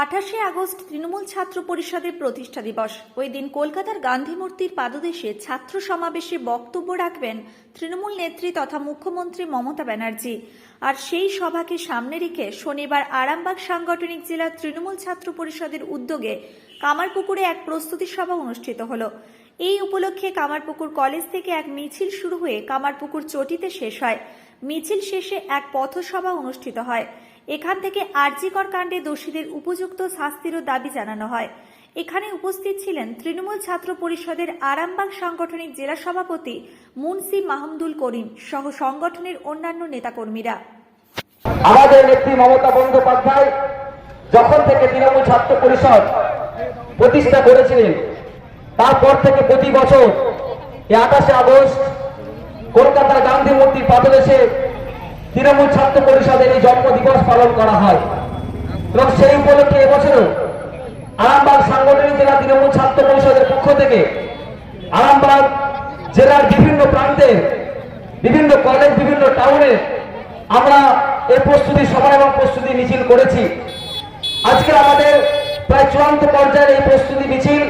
আঠাশে আগস্ট তৃণমূল ছাত্র পরিষদের প্রতিষ্ঠা দিবস। ওই দিন কলকাতার গান্ধী মূর্তির পাদদেশে ছাত্র সমাবেশে বক্তব্য রাখবেন তৃণমূল নেত্রী তথা মুখ্যমন্ত্রী মমতা ব্যানার্জি। আর সেই সভাকে সামনে রেখে শনিবার আরামবাগ সাংগঠনিক জেলা তৃণমূল ছাত্র পরিষদের উদ্যোগে কামারপুকুরে এক প্রস্তুতি সভা অনুষ্ঠিত হলো। এই উপলক্ষে কামারপুকুর কলেজ থেকে এক মিছিল শুরু হয়ে কামারপুকুর চটিতে শেষ হয়। মিছিল শেষে এক পথসভা অনুষ্ঠিত হয়। এখান থেকে আরজিকর কাণ্ডে দোষীদের উপযুক্ত শাস্তিরও দাবি জানানো হয়। এখানে উপস্থিত ছিলেন তৃণমূল ছাত্র পরিষদের আরামবাগ সাংগঠনিক জেলা সভাপতি মুন্সি মাহমুদুল করিম সহ সংগঠনের অন্যান্য নেতাকর্মীরা। আমাদের নেত্রী মমতা বন্দ্যোপাধ্যায় যখন থেকে তৃণমূল ছাত্র পরিষদ প্রতিষ্ঠা করেছিলেন তারপর থেকে প্রতি বছর এই আঠাশে আগস্ট কলকাতার গান্ধী মূর্তির পাদদেশে তৃণমূল ছাত্র পরিষদের এই জন্ম দিবস পালন করা হয়। এবং সেই উপলক্ষে এবছরও আরামবাগ সাংগঠনিক জেলা তৃণমূল ছাত্র পরিষদের পক্ষ থেকে আরামবাগ জেলার বিভিন্ন প্রান্তে, বিভিন্ন কলেজ বিভিন্ন টাউনে আমরা এই প্রস্তুতি সভা এবং প্রস্তুতি মিছিল করেছি। আজকে আমাদের প্রায় চূড়ান্ত পর্যায়ের এই প্রস্তুতি মিছিল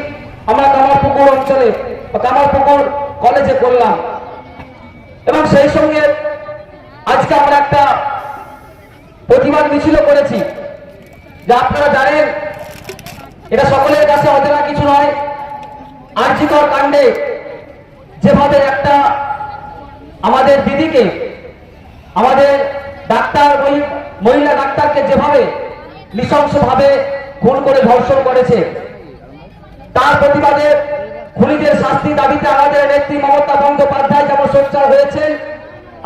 আমরা কামারপুকুর অঞ্চলে কামারপুকুর কলেজে করলাম। এবং সেই সঙ্গে আজকে আমরা একটা প্রতিবাদ মিছিল করেছি। যা আপনারা জানেন, এটা সকলের কাছে অজানা কিছু নয়। আর্জিকর কাণ্ডে যেভাবে একটা আমাদের দিদিকে, আমাদের ডাক্তার মহি- মহিলা ডাক্তারকে যেভাবে নৃশংসভাবে খুন করে ধর্ষণ করেছে তার প্রতিবাদে খুনিদের শাস্তি দাবিতে আমাদের নেত্রী মমতা বন্দ্যোপাধ্যায় যেমন সোচ্চার হয়েছেন,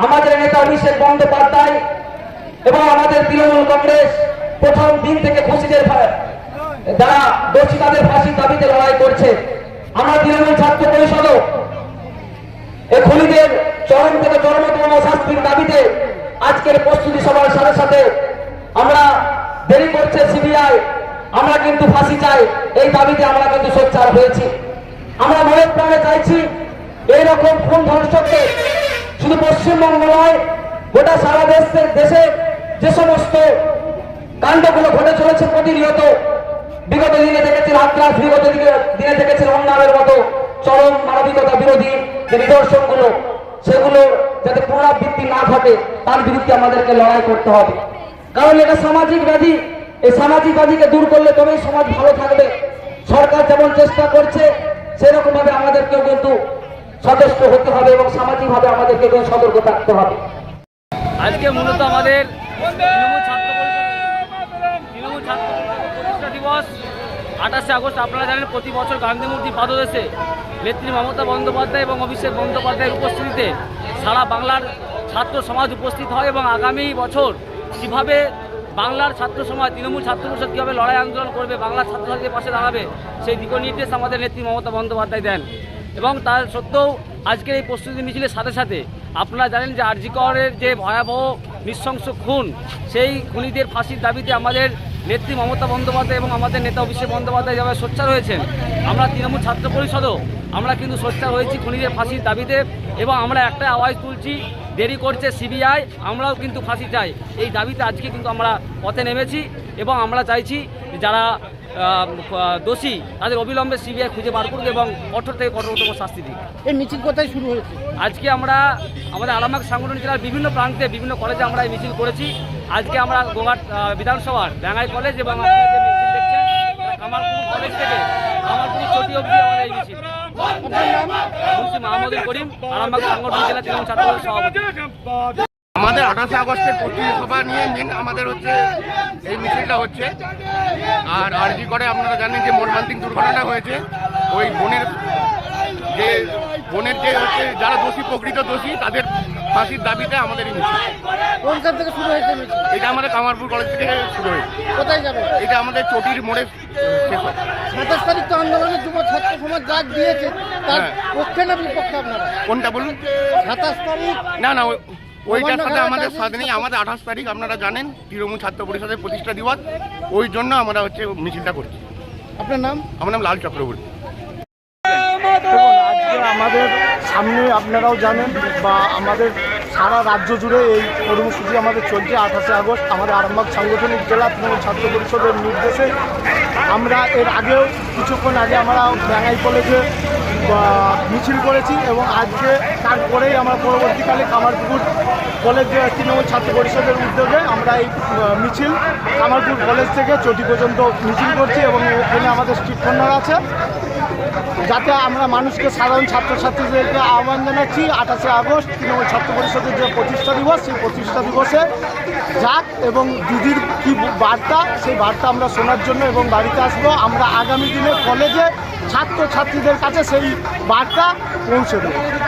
আমাদের নেতা অভিষেক বন্দ্যোপাধ্যায় এবং আমাদের তৃণমূল কংগ্রেস প্রথম দিন থেকে খুশিদের যারা দোষী তাদের ফাঁসির দাবিতে লড়াই করছে। আমরা তৃণমূল ছাত্র পরিষদও এই খুনিদের চরম থেকে চরমতম শাস্তির দাবিতে আজকের প্রস্তুতি সভার সাথে সাথে আমরা দেরি করছে সিবিআই আমরা কিন্তু ফাঁসি চাই, এই দাবিতে আমরা কিন্তু সোচ্চার হয়েছি। আমরা মনে প্রাণে চাইছি এইরকম খুন ধর্ষককে শুধু পশ্চিমবঙ্গ নয়, গোটা সারা দেশে দেশে যে সমস্ত কাণ্ডগুলো ঘটে চলেছে প্রতিনিয়ত, বিগত দিনে দেখেছেন আক্রাস বিগত দিনে দেখেছেন অন্যায়ের মতো চরম মানবিকতা বিরোধী যে নিদর্শনগুলো, সেগুলো যাতে পুনরাবৃত্তি না ঘটে, তার বিরুদ্ধে আমাদেরকে লড়াই করতে হবে। কারণ এটা সামাজিক ব্যাধি। এই সামাজিক ব্যাধিকে দূর করলে তবেই সমাজ ভালো থাকবে। সরকার যেমন চেষ্টা করছে সেরকম ভাবে আমাদেরকেও কিন্তু সচেষ্ট হতে হবে এবং সামাজিকভাবে আমাদেরকে কিন্তু সতর্ক থাকতে হবে। আজকে মূলত আমাদের ছাত্র দিবস, আঠাশে আগস্ট, আপনারা জানেন প্রতি বছর গান্ধী মূর্তি পাদদেশে নেত্রী মমতা বন্দ্যোপাধ্যায় এবং অভিষেক বন্দ্যোপাধ্যায়ের উপস্থিতিতে সারা বাংলার ছাত্র সমাজ উপস্থিত হয় এবং আগামী বছর কীভাবে বাংলার ছাত্র সমাজ, তৃণমূল ছাত্র পরিষদ কীভাবে লড়াই আন্দোলন করবে, বাংলার ছাত্রছাত্রীদের পাশে দাঁড়াবে, সেই দিক নির্দেশ আমাদের নেত্রী মমতা বন্দ্যোপাধ্যায় দেন। এবং তার সত্ত্বেও আজকের এই প্রস্তুতি মিছিলের সাথে সাথে আপনারা জানেন যে আরজিকরের যে ভয়াবহ নৃশংস খুন। সেই খুনিদের ফাঁসির দাবিতে আমাদের নেত্রী মমতা বন্দ্যোপাধ্যায় এবং আমাদের নেতা অভিষেক বন্দ্যোপাধ্যায় যেভাবে সোচ্চার হয়েছেন, আমরা তৃণমূল ছাত্র পরিষদও আমরা কিন্তু সোচ্চার হয়েছি খুনিদের ফাঁসির দাবিতে এবং আমরা একটা আওয়াজ তুলছি, দেরি করছে সিবিআই, আমরাও কিন্তু ফাঁসি চাই। এই দাবিতে আজকে কিন্তু আমরা পথে নেমেছি এবং আমরা চাইছি যারা দোষী তাদের অবিলম্বে সিবিআই খুঁজে বার করুক এবং কঠোর থেকে কঠোরতম শাস্তি দিক। এই মিছিল কোথায় শুরু হয়েছে? আজকে আমরা আমাদের আরামবাগ সাংগঠনিক জেলার বিভিন্ন প্রান্তে বিভিন্ন কলেজে আমরা এই মিছিল করেছি। আজকে আমরা গোঘাট বিধানসভার ডাঙ্গাই কলেজ এবং কামারপুর কলেজ থেকে কামারপুর চটি অবধি আমাদের এই মিছিল। মুন্সি মাহমুদুল করিম আরামবাগ সাংগঠনিক জেলা তৃণমূল ছাত্র সভাপতি। আমাদের আঠাশে আগস্টের প্রস্তুতি সভা নিয়ে মেন আমাদের হচ্ছে এই মিছিলটা হচ্ছে। আর আরজি করে আপনারা জানেন যে মর্মান্তিক দুর্ঘটনা হয়েছে। ওই বোনের যে বোনের যে হচ্ছে যারা দোষী প্রকৃত দোষী তাদের ফাঁসির দাবিতে আমাদের এই কোনখান থেকে শুরু হয়েছে এটা আমাদের কামারপুর কলেজ থেকে শুরু হয়েছে। কোথায় যাবে? এটা আমাদের চটির মোড়ে সাতাশ তারিখ তো আন্দোলনের যুব ছাত্র সমাজ ডাক দিয়েছে। তার হ্যাঁ। পক্ষে না বিপক্ষে আপনারা? কোনটা বলুন? সাতাশ তারিখ? না না ওইটার সাথে আমাদের সাথে নেই আমাদের আঠাশ তারিখ আপনারা জানেন তৃণমূল ছাত্র পরিষদের প্রতিষ্ঠা দিবস। ওই জন্য আমরা হচ্ছে মিছিলটা করছি। আপনার নাম? আমার নাম লাল চক্রবর্তী। আজকে আমাদের সামনে আপনারাও জানেন বা আমাদের সারা রাজ্য জুড়ে এই কর্মসূচি আমাদের চলছে আঠাশে আগস্ট। আমাদের আরামবাগ সাংগঠনিক জেলা তৃণমূল ছাত্র পরিষদের নির্দেশে। আমরা এর আগেও কিছুক্ষণ আগে আমরা ব্যাঙ্গাই কলেজে মিছিল করেছি এবং আজকে তারপরেই আমরা পরবর্তীকালে কামারপুকুর কলেজ তৃণমূল ছাত্র পরিষদের উদ্যোগে আমরা এই মিছিল কামারপুর কলেজ থেকে চটি পর্যন্ত মিছিল করছি এবং এখানে আমাদের স্ট্রিট কর্নার আছে। যাতে আমরা মানুষকে, সাধারণ ছাত্রছাত্রীদেরকে আহ্বান জানাচ্ছি, আঠাশে আগস্ট তৃণমূল ছাত্র পরিষদের যে প্রতিষ্ঠা দিবস, সেই প্রতিষ্ঠা দিবসে যাক এবং দিদির কি বার্তা, সেই বার্তা আমরা শোনার জন্য এবং বাড়িতে আসব। আমরা আগামী দিনে কলেজে ছাত্রছাত্রীদের কাছে সেই বার্তা পৌঁছে দেবো।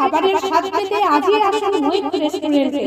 খাবারের স্বাদ পেতে আজই আসুন মৈত্র রেস্টুরেন্টে